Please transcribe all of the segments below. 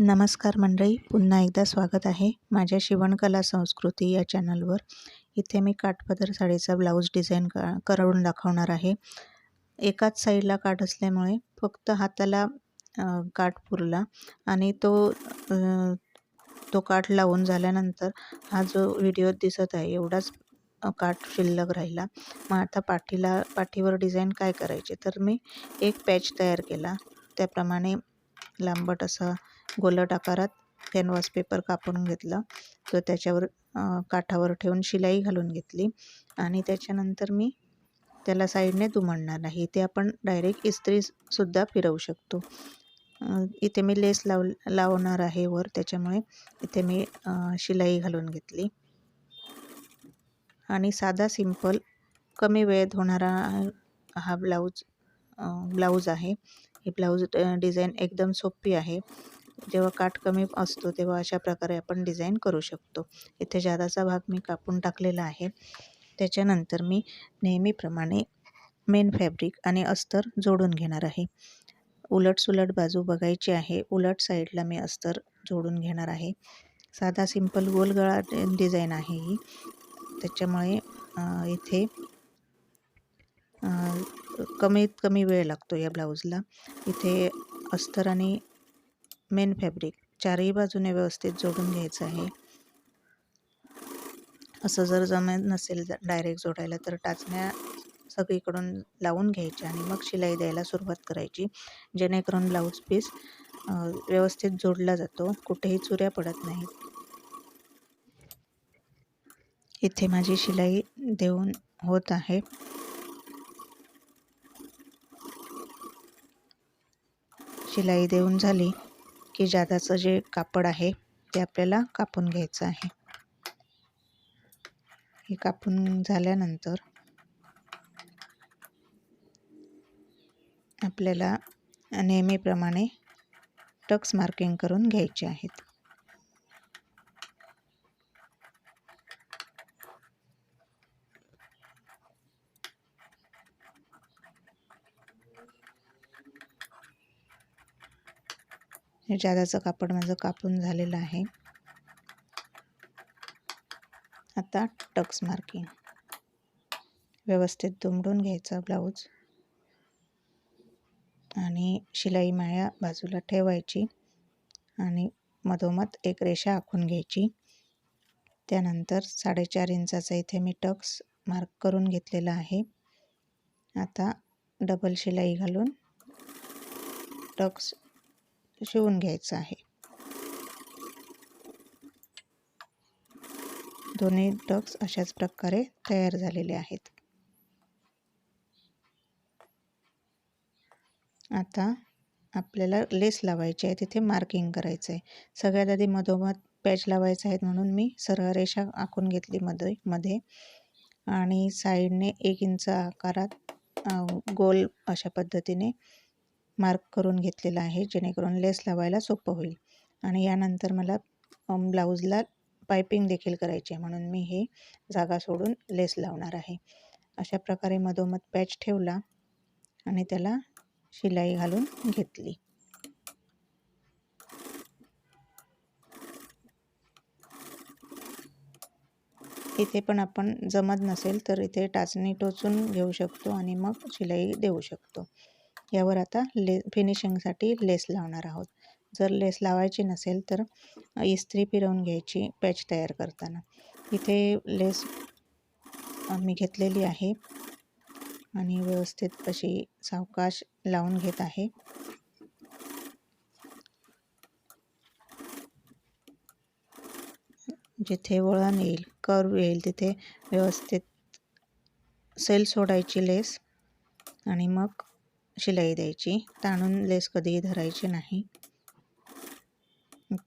नमस्कार मंडळी पुन्हा एकदा स्वागत आहे माझ्या शिवणकला संस्कृती या चॅनलवर. इथे मी काठपदर साडीचा ब्लाऊज डिझाईन का करून दाखवणार आहे. एकाच साईडला काठ असल्यामुळे फक्त हाताला काठ पुरला आणि तो तो काठ लावून झाल्यानंतर हा जो व्हिडिओ दिसत आहे एवढाच काठ शिल्लक राहिला. मग आता पाठीला पाठीवर डिझाईन काय करायचे? तर मी एक पॅच तयार केला. त्याप्रमाणे लांबट असा गोलट आकारात कॅनव्हास पेपर कापून घेतला. तो त्याच्यावर काठावर ठेवून शिलाई घालून घेतली. आणि त्याच्यानंतर मी त्याला साईडने दुमडणार नाही. ते आपण डायरेक्ट इस्त्रीसुद्धा फिरवू शकतो. इथे मी लेस लाव लावणार आहे वर. त्याच्यामुळे इथे मी शिलाई घालून घेतली. आणि साधा सिंपल कमी वेळेत होणारा हा ब्लाऊज ब्लाऊज आहे. ही ब्लाऊज डिझाईन एकदम सोपी आहे. जेव्हा काठ कमी असतो तेव्हा अशा प्रकारे आपण डिझाईन करू शकतो. इथे जादाचा भाग मी कापून टाकलेला आहे. त्याच्यानंतर मी नेहमीप्रमाणे मेन फॅब्रिक आणि अस्तर जोडून घेणार आहे. उलट सुलट बाजू बघायची आहे. उलट साईडला मी अस्तर जोडून घेणार आहे. साधा सिंपल गोलगळा डिझाईन आहे ही. त्याच्यामुळे इथे कमीत कमी वेळ लागतो या ब्लाऊजला इथे अस्तर आणि मेन फॅब्रिक. चारही बाजूने व्यवस्थित जोडून घ्यायचं आहे. असं जर जमत नसेल डायरेक्ट जोडायला तर टाचण्या सगळीकडून लावून घ्यायच्या आणि मग शिलाई द्यायला सुरुवात करायची. जेणेकरून ब्लाऊज पीस व्यवस्थित जोडला जातो. कुठेही चुऱ्या पडत नाहीत. इथे माझी शिलाई देऊन होत आहे. शिलाई देऊन झाली. की जादाचं जे कापड आहे ते आपल्याला कापून घ्यायचं आहे. हे कापून झाल्यानंतर आपल्याला नेहमीप्रमाणे टक्स मार्किंग करून घ्यायचे आहेत. हे जादाचं कापड माझं कापून झालेलं आहे. आता टक्स मार्किंग. व्यवस्थित दुमडून घ्यायचा ब्लाऊज. आणि शिलाई माया बाजूला ठेवायची. आणि मधोमध एक रेषा आखून घ्यायची. त्यानंतर साडेचार इंचाचा इथे मी टक्स मार्क करून घेतलेला आहे. आता डबल शिलाई घालून टक्स शिवून घ्यायचं आहे. दोन्ही डक्स अशाच प्रकारे तयार झालेले आहेत. आता आपल्याला लेस लावायची आहे तिथे मार्किंग करायचं आहे. सगळ्यात आधी मधोमध पॅच लावायचं आहे म्हणून मी सरळ रेषा आखून घेतली मध्ये मध्ये. आणि साईडने एक इंच आकारात गोल अशा पद्धतीने मार्क करून घेतलेला आहे जेणेकरून लेस लावायला सोपं होईल. आणि यानंतर मला ब्लाऊजला पायपिंग देखील करायची आहे म्हणून मी हे जागा सोडून लेस लावणार आहे. अशा प्रकारे मधोमध पॅच ठेवला आणि त्याला शिलाई घालून घेतली. इथे पण आपण जमत नसेल तर इथे टाचणी टोचून घेऊ शकतो आणि मग शिलाई देऊ शकतो. यावर आता ले फिनिशिंगसाठी लेस लावणार आहोत. जर लेस लावायची नसेल तर इस्त्री फिरवून घ्यायची पॅच तयार करताना. इथे लेस मी घेतलेली आहे आणि व्यवस्थित अशी सावकाश लावून घेत आहे. जिथे वळण येईल कर्व येईल तिथे व्यवस्थित सेल सोडायची लेस आणि मग शिलाई द्यायची. ताणून लेस कधीही धरायची नाही.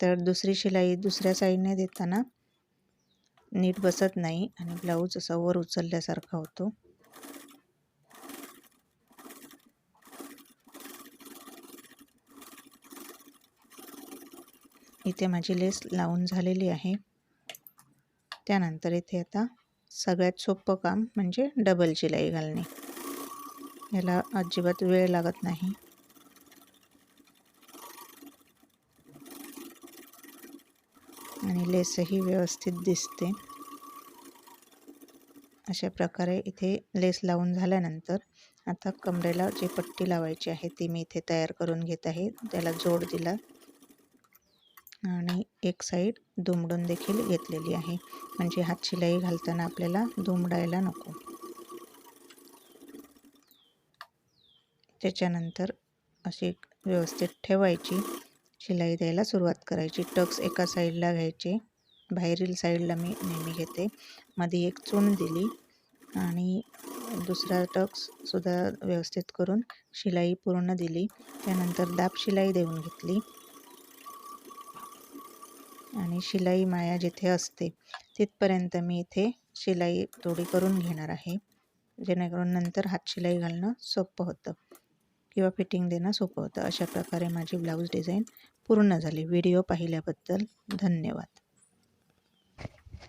तर दुसरी शिलाई दुसऱ्या साईडने देताना नीट बसत नाही आणि ब्लाऊज असा वर उचलल्यासारखा होतो. इथे माझी लेस लावून झालेली आहे. त्यानंतर इथे आता सगळ्यात सोपं काम म्हणजे डबल शिलाई घालणे. याला अजिबात वेळ लागत नाही. आणि लेसही व्यवस्थित दिसते. अशा प्रकारे इथे लेस लावून झाल्यानंतर आता कमरेला जी पट्टी लावायची आहे ती मी इथे तयार करून घेत आहे. त्याला जोड दिला. आणि एक साईड दुमडून देखील घेतलेली आहे. म्हणजे हात शिलाई घालताना आपल्याला दुमडायला नको. त्याच्यानंतर अशी व्यवस्थित ठेवायची. शिलाई द्यायला सुरुवात करायची. टक्स एका साईडला घ्यायचे. बाहेरील साईडला मी नेहमी घेते. मध्ये एक चून दिली आणि दुसरा टक्ससुद्धा व्यवस्थित करून शिलाई पूर्ण दिली. त्यानंतर दाब शिलाई देऊन घेतली. आणि शिलाई माया जिथे असते तिथपर्यंत मी इथे शिलाई थोडी करून घेणार आहे. जेणेकरून नंतर हात शिलाई घालणं सोपं होतं. किंवा फिटिंग देणं सोपं होतं. अशा प्रकारे माझी ब्लाऊज डिझाईन पूर्ण झाली. व्हिडिओ पाहिल्याबद्दल धन्यवाद.